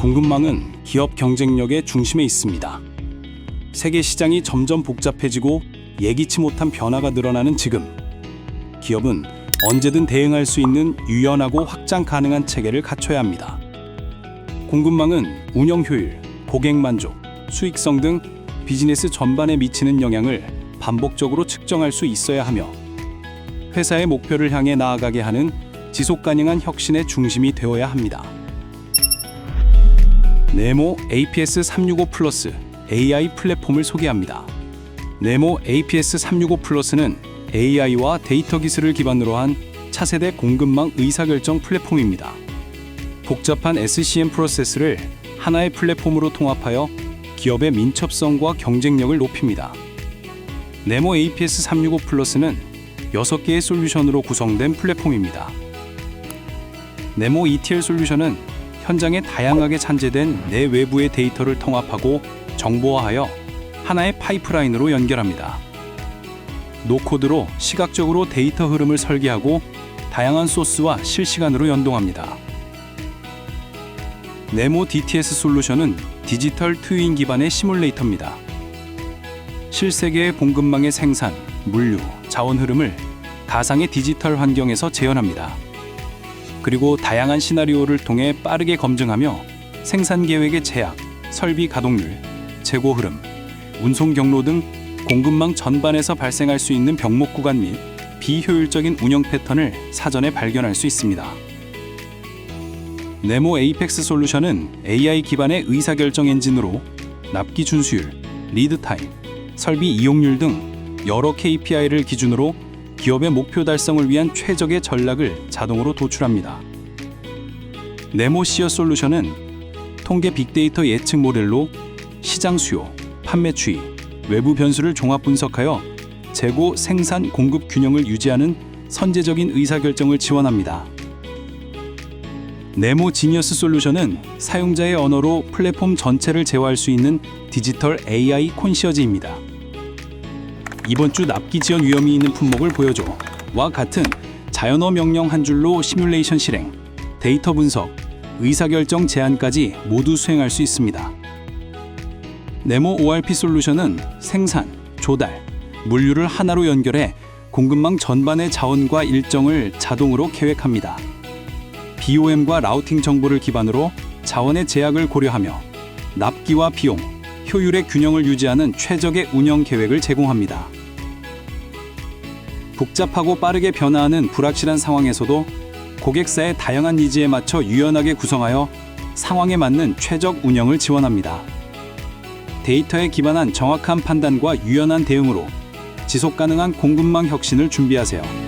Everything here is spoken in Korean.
공급망은 기업 경쟁력의 중심에 있습니다. 세계 시장이 점점 복잡해지고 예기치 못한 변화가 늘어나는 지금 기업은 언제든 대응할 수 있는 유연하고 확장 가능한 체계를 갖춰야 합니다. 공급망은 운영 효율, 고객 만족, 수익성 등 비즈니스 전반에 미치는 영향을 반복적으로 측정할 수 있어야 하며 회사의 목표를 향해 나아가게 하는 지속 가능한 혁신의 중심이 되어야 합니다. 네모 APS 365 플러스 AI 플랫폼을 소개합니다. 네모 APS 365 플러스는 AI와 데이터 기술을 기반으로 한 차세대 공급망 의사결정 플랫폼입니다. 복잡한 SCM 프로세스를 하나의 플랫폼으로 통합하여 기업의 민첩성과 경쟁력을 높입니다. 네모 APS 365 플러스는 6개의 솔루션으로 구성된 플랫폼입니다. 네모 ETL 솔루션은 현장에 다양하게 산재된 내 외부의 데이터를 통합하고 정보화하여 하나의 파이프라인으로 연결합니다. 노코드로 시각적으로 데이터 흐름을 설계하고 다양한 소스와 실시간으로 연동합니다. 네모 DTS 솔루션은 디지털 트윈 기반의 시뮬레이터입니다. 실세계의 공급망의 생산, 물류, 자원 흐름을 가상의 디지털 환경에서 재현합니다. 그리고 다양한 시나리오를 통해 빠르게 검증하며 생산 계획의 제약, 설비 가동률, 재고 흐름, 운송 경로 등 공급망 전반에서 발생할 수 있는 병목 구간 및 비효율적인 운영 패턴을 사전에 발견할 수 있습니다. 네모 에이펙스 솔루션은 AI 기반의 의사결정 엔진으로 납기 준수율, 리드 타임, 설비 이용률 등 여러 KPI를 기준으로 기업의 목표 달성을 위한 최적의 전략을 자동으로 도출합니다. 네모 시어 솔루션은 통계 빅데이터 예측 모델로 시장 수요, 판매 추이, 외부 변수를 종합 분석하여 재고, 생산, 공급 균형을 유지하는 선제적인 의사결정을 지원합니다. 네모 지니어스 솔루션은 사용자의 언어로 플랫폼 전체를 제어할 수 있는 디지털 AI 콘시어지입니다. 이번 주 납기 지연 위험이 있는 품목을 보여줘 와 같은 자연어 명령 한 줄로 시뮬레이션 실행, 데이터 분석, 의사결정 제안까지 모두 수행할 수 있습니다. 네모 ORP 솔루션은 생산, 조달, 물류를 하나로 연결해 공급망 전반의 자원과 일정을 자동으로 계획합니다. BOM과 라우팅 정보를 기반으로 자원의 제약을 고려하며 납기와 비용, 효율의 균형을 유지하는 최적의 운영 계획을 제공합니다. 복잡하고 빠르게 변화하는 불확실한 상황에서도 고객사의 다양한 니즈에 맞춰 유연하게 구성하여 상황에 맞는 최적 운영을 지원합니다. 데이터에 기반한 정확한 판단과 유연한 대응으로 지속 가능한 공급망 혁신을 준비하세요.